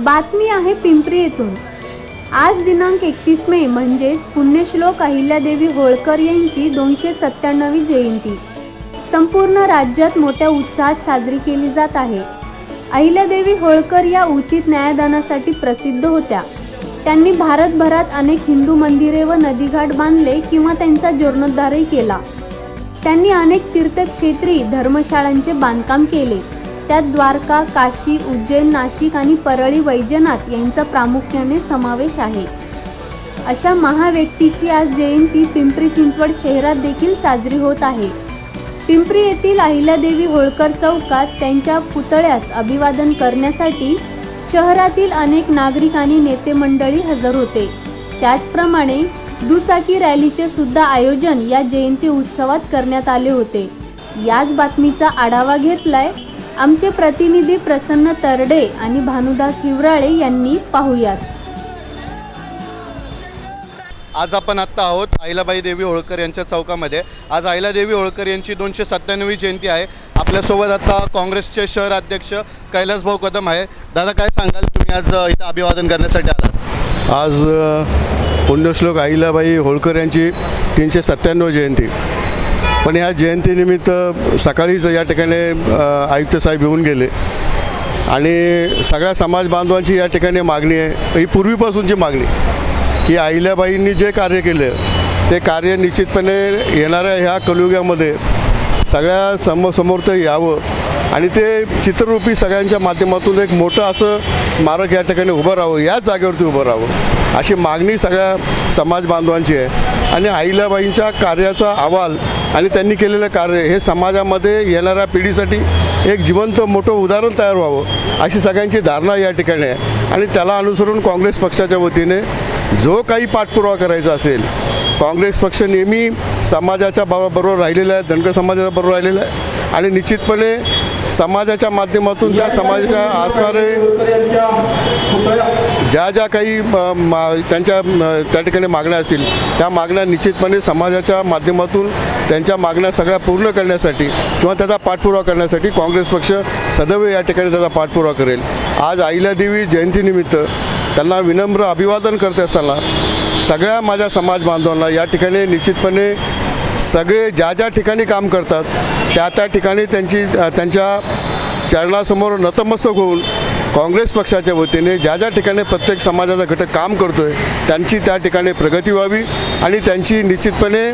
बातमी आहे पिंपरी येथून. आज दिनांक एकतीस मे म्हणजेच पुण्यश्लोक अहिल्यादेवी होळकर यांची दोनशे सत्त्याण्णवी जयंती. संपूर्ण राज्यात मोठ्या उत्साहात साजरी केली जात आहे. अहिल्यादेवी होळकर या उचित न्यायदानासाठी प्रसिद्ध होत्या. त्यांनी भारतभरात अनेक हिंदू मंदिरे व नदीघाट बांधले किंवा त्यांचा जीर्णोद्धारही केला. त्यांनी अनेक तीर्थक्षेत्री धर्मशाळांचे बांधकाम केले. त्यात द्वारका काशी उज्जैन नाशिक आणि परळी वैजनाथ यांचा प्रामुख्याने समावेश आहे. अशा महाव्यक्तीची आज जयंती पिंपरी चिंचवड शहरात देखील साजरी होत आहे. पिंपरी येथील अहिल्यादेवी होळकर चौकात त्यांच्या पुतळ्यास अभिवादन करण्यासाठी शहरातील अनेक नागरिक आणि नेते मंडळी हजर होते. त्याचप्रमाणे दुचाकी रॅलीचे सुद्धा आयोजन या जयंती उत्सवात करण्यात आले होते. याच बातमीचा आढावा घेतलाय आमचे प्रतिनिधी प्रसन्न तरडे आणि भानुदास हिवराळे यांनी पाहुयात. आज आपण आत्ता आहोत अहिलाबाई देवी होळकर यांच्या चौकामध्ये. आज अहिलादेवी होळकर यांची दोनशे सत्त्याण्णवी जयंती आहे. आपल्यासोबत आता काँग्रेसचे शहर अध्यक्ष कैलासभाऊ कदम आहे. दादा काय सांगाल? तुम्ही आज इथं अभिवादन करण्यासाठी आलात. आज पुण्यश्लोक अहिल्याबाई होळकर यांची तीनशे सत्त्याण्णव जयंती. पण ह्या जयंतीनिमित्त सकाळीच या ठिकाणी आयुक्त साहेब येऊन गेले. आणि सगळ्या समाज बांधवांची या ठिकाणी मागणी आहे. ही पूर्वीपासूनची मागणी. की अहिल्याबाईंनी जे कार्य केले ते कार्य निश्चितपणे येणाऱ्या ह्या कलयुगामध्ये सगळ्या समोर ते यावं. आणि ते चित्ररूपी सगळ्यांच्या माध्यमातून एक मोठं असं स्मारक या ठिकाणी उभं राहावं याच जागेवरती उभं राहावं. अशी मागणी सगळ्या समाज बांधवांची आहे. आणि आईलाबाईंच्या कार्याचा अहवाल आणि त्यांनी केलेलं कार्य हे समाजामध्ये येणाऱ्या पिढीसाठी एक जिवंत मोठं उदाहरण तयार व्हावं अशी सगळ्यांची धारणा या ठिकाणी आहे. आणि त्याला अनुसरून काँग्रेस पक्षाच्या वतीने जो काही पाठपुरावा करायचा असेल काँग्रेस पक्ष नेहमी समाजाच्या बरोबर राहिलेला आहे धनगर समाजाच्या बरोबर राहिलेला आहे. आणि निश्चितपणे समाजाच्या माध्यमातून त्या समाजाच्या असणारे ज्या ज्या काही मा- त्यांच्या त्या ठिकाणी मागण्या असतील त्या मागण्या निश्चितपणे समाजाच्या माध्यमातून त्यांच्या मागण्या सगळ्या पूर्ण करण्यासाठी किंवा त्याचा पाठपुरावा करण्यासाठी काँग्रेस पक्ष सदैव या ठिकाणी त्याचा पाठपुरावा करेल. आज आईलादेवी जयंतीनिमित्त त्यांना विनम्र अभिवादन करत असताना सगळ्या माझ्या समाज बांधवांना या ठिकाणी निश्चितपणे सगळे ज्या ज्या ठिकाणी काम करतात त्या त्या ठिकाणी त्यांची त्यांच्या चरणासमोर नतमस्तक होऊन काँग्रेस पक्षाच्या वतीने ज्या ज्या ठिकाणी प्रत्येक समाजाचा घटक काम करतो आहे त्यांची त्या ठिकाणी प्रगती व्हावी आणि त्यांची निश्चितपणे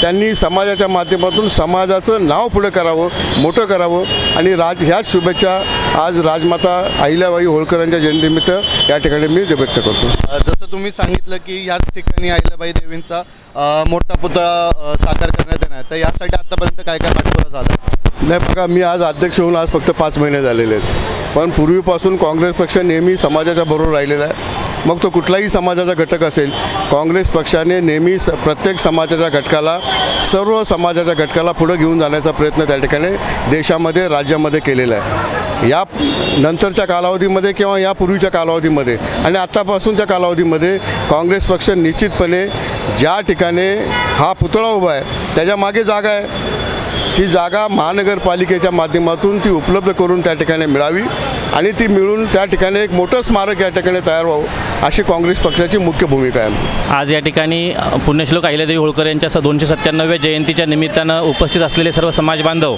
त्यांनी समाजाच्या माध्यमातून समाजाचं नाव पुढं करावं मोठं करावं आणि राज ह्याच शुभेच्छा आज राजमाता अहिल्याबाई होळकरांच्या जयंतीनिमित्त या ठिकाणी मी व्यक्त करतो. आता तुम्ही सांगितलं की ह्याच ठिकाणी आईलाबाई देवींचा मोठा पुतळा साकार करण्यात येणार आहे. तर यासाठी आत्तापर्यंत काय काय पाठपुरावा नाही बघा मी आज अध्यक्ष होऊन आज फक्त पाच महिने झालेले आहेत. पण पूर्वीपासून काँग्रेस पक्ष नेहमी समाजाच्या बरोबर राहिलेला आहे. मग तो कुठलाही समाजाचा घटक असेल काँग्रेस पक्षाने नेहमी स प्रत्येक समाजाच्या घटकाला सर्व समाजाच्या घटकाला पुढं घेऊन जाण्याचा प्रयत्न त्या ठिकाणी देशामध्ये राज्यामध्ये केलेला आहे. या नंतरच्या कालावधीमध्ये किंवा यापूर्वीच्या कालावधीमध्ये आणि आत्तापासूनच्या कालावधीमध्ये काँग्रेस पक्ष निश्चितपणे ज्या ठिकाणी हा पुतळा उभा आहे त्याच्यामागे जागा आहे. ती जागा महानगरपालिकेच्या माध्यमातून ती उपलब्ध करून त्या ठिकाणी मिळावी आणि ती मिळून त्या ठिकाणी एक मोठं स्मारक या ठिकाणी तयार व्हावं अशी काँग्रेस पक्षाची मुख्य भूमिका आहे आज या ठिकाणी पुण्यश्लोक अहिल्यादेवी होळकर यांच्या दोनशे सत्त्याण्णव्या जयंतीच्या निमित्तानं उपस्थित असलेले सर्व समाज बांधव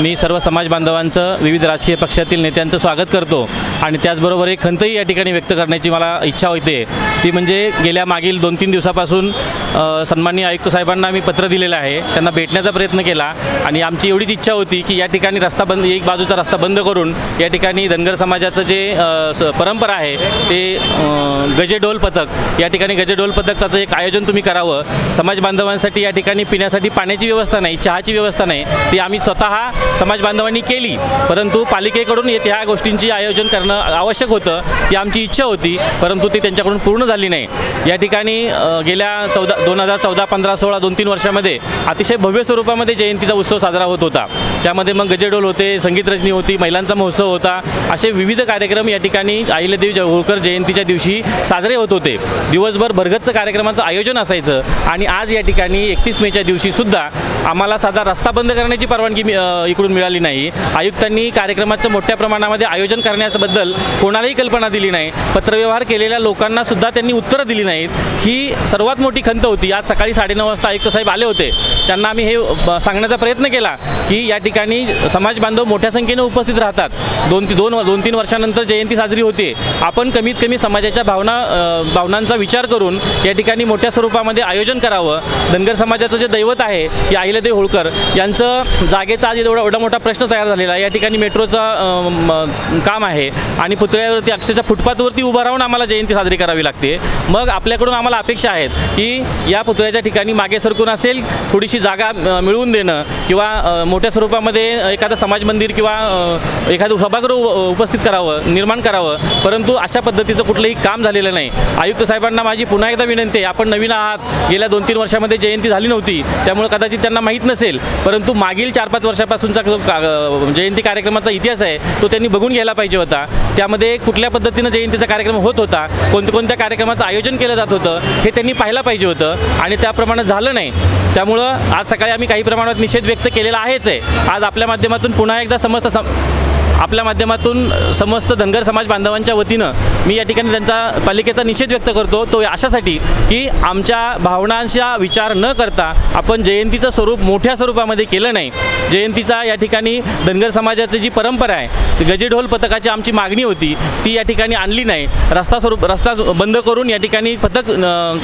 मी सर्व समाज बांधवांचं विविध राजकीय पक्षातील नेत्यांचं स्वागत करतो. आणि त्याचबरोबर एक खंतही या ठिकाणी व्यक्त करण्याची मला इच्छा होते. ती म्हणजे गेल्या मागील दोन तीन दिवसापासून सन्माननीय आयुक्त साहेबांना मी पत्र दिलेलं आहे. त्यांना भेटण्याचा प्रयत्न केला आणि आमची एवढीच इच्छा होती की या ठिकाणी रस्ता बंद एक बाजूचा रस्ता बंद करून या ठिकाणी धनगर समाजाचं जे स- परंपरा आहे ते गजेडोल पथक या ठिकाणी गजेडोल त्याचं एक आयोजन तुम्ही करावं. समाज बांधवांसाठी या ठिकाणी पिण्यासाठी पाण्याची व्यवस्था नाही चहाची व्यवस्था नाही ती आम्ही स्वतः समाज बांधवांनी केली. परंतु पालिकेकडून ह्या गोष्टींची आयोजन करणं आवश्यक होतं ती आमची इच्छा होती परंतु ती त्यांच्याकडून पूर्ण झाली नाही. या ठिकाणी गेल्या चौदा दोन हजार चौदा पंधरा सोळा दोन तीन वर्षामध्ये अतिशय भव्य स्वरूपामध्ये जयंतीचा उत्सव साजरा होत होता. त्यामध्ये मग गजेडोल होते संगीत रचनी होती महिलांचा महोत्सव होता. असे विविध कार्यक्रम या ठिकाणी अहिल्यादेवी होळकर जयंतीच्या दिवशी साजरे होत होते. दिवसभर भरगच्च कार्यक्रमाचं आयोजन असायचं आणि आज या ठिकाणी एकतीस मेच्या दिवशी सुद्धा आम्हाला साधा रस्ता बंद करण्याची परवानगी इकडून मिळाली नाही. आयुक्तांनी कार्यक्रमाचं मोठ्या प्रमाणामध्ये आयोजन करण्याबद्दल कोणालाही कल्पना दिली नाही. पत्रव्यवहार केलेल्या लोकांना सुद्धा त्यांनी उत्तरं दिली नाहीत. ही सर्वात मोठी खंत होती. आज सकाळी साडेनऊ वाजता आयुक्त साहेब आले होते. त्यांना आम्ही हे सांगण्याचा प्रयत्न केला की या ठिकाणी समाज बांधव मोठ्या संख्येने उपस्थित राहतात. दोन ती दोन दोन तीन वर्षानंतर जयंती साजरी होते. आपण कमीत कमी समाजाच्या भावना भावनांचा विचार करून या ठिकाणी मोठ्या स्वरूपामध्ये आयोजन करावं. धनगर समाजाचं जे दैवत आहे की अहिल्यादेवी होळकर यांचं जागेचा आज एवढा एवढा मोठा प्रश्न तयार झालेला आहे. या ठिकाणी मेट्रोचं म, काम आहे. आणि पुतळ्यावरती अक्षरशः फुटपाथवरती उभं राहून आम्हाला जयंती साजरी करावी लागते. मग आपल्याकडून आम्हाला अपेक्षा आहेत की या पुतळ्याच्या ठिकाणी मागे सरकून असेल थोडीशी जागा मिळवून देणं किंवा मोठ्या स्वरूपामध्ये एखादं समाज मंदिर किंवा एखादं सभागृह उपस्थित करावं निर्माण करावं. परंतु अशा पद्धतीचं कुठलंही काम झालेलं नाही. आयुक्त साहेबांना माझी पुन्हा एकदा विनंती आहे. आपण नवीन आहात. गेल्या दोन तीन वर्षामध्ये जयंती झाली नव्हती. त्यामुळे कदाचित त्यांना माहीत नसेल. परंतु मागील चार पाच वर्षापासूनचा जो का- जयंती कार्यक्रमाचा इतिहास आहे तो त्यांनी बघून घ्यायला पाहिजे होता. त्यामध्ये कुठल्या पद्धतीनं जयंतीचा कार्यक्रम होत होता? कोणत्या कोणत्या कार्यक्रमाचं आयोजन केलं जात होतं हे त्यांनी पाहायला पाहिजे होतं आणि त्याप्रमाणे झालं नाही. त्यामुळं आज सकाळी आम्ही काही प्रमाणात निषेध व्यक्त केलेला आहेच आहे. आज आपल्या माध्यमातून पुन्हा एकदा समस्त सम आपल्या माध्यमातून समस्त धनगर समाज बांधवांच्या वतीनं मी या ठिकाणी त्यांचा पालिकेचा निषेध व्यक्त करतो. तो अशासाठी की आमच्या भावनांचा विचार न करता आपण जयंतीचं स्वरूप मोठ्या स्वरूपामध्ये केलं नाही. जयंतीचा या ठिकाणी धनगर समाजाची जी परंपरा आहे गजेढोल पथकाची आमची मागणी होती ती या ठिकाणी आणली नाही. रस्ता स्वरूप रस्ता बंद करून या ठिकाणी पथक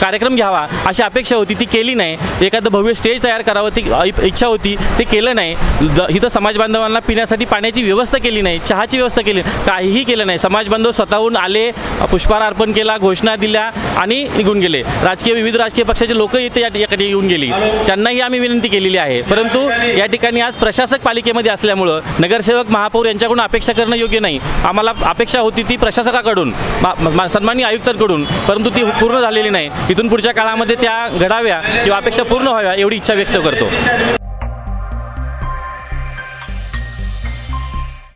कार्यक्रम घ्यावा अशी अपेक्षा होती ती केली नाही. एखादं भव्य स्टेज तयार करावं ती इच्छा होती ते केलं नाही. इथं समाज बांधवांना पिण्यासाठी पाण्याची व्यवस्था केली नाही. नाही चहाची व्यवस्था केली. काहीही केलं नाही. समाज बांधव स्वतःहून आले पुष्पहार अर्पण केला घोषणा दिल्या आणि निघून गेले. राजकीय विविध राजकीय पक्षाचे लोक इथे या ठिकाणी येऊन गेली. त्यांनाही आम्ही विनंती केलेली आहे. परंतु या ठिकाणी आज प्रशासक पालिकेमध्ये असल्यामुळं नगरसेवक महापौर यांच्याकडून अपेक्षा करणं योग्य नाही. आम्हाला अपेक्षा होती ती प्रशासकाकडून सन्माननीय आयुक्तांकडून. परंतु ती पूर्ण झालेली नाही. इथून पुढच्या काळामध्ये त्या घडाव्या किंवा अपेक्षा पूर्ण व्हाव्या एवढी इच्छा व्यक्त करतो.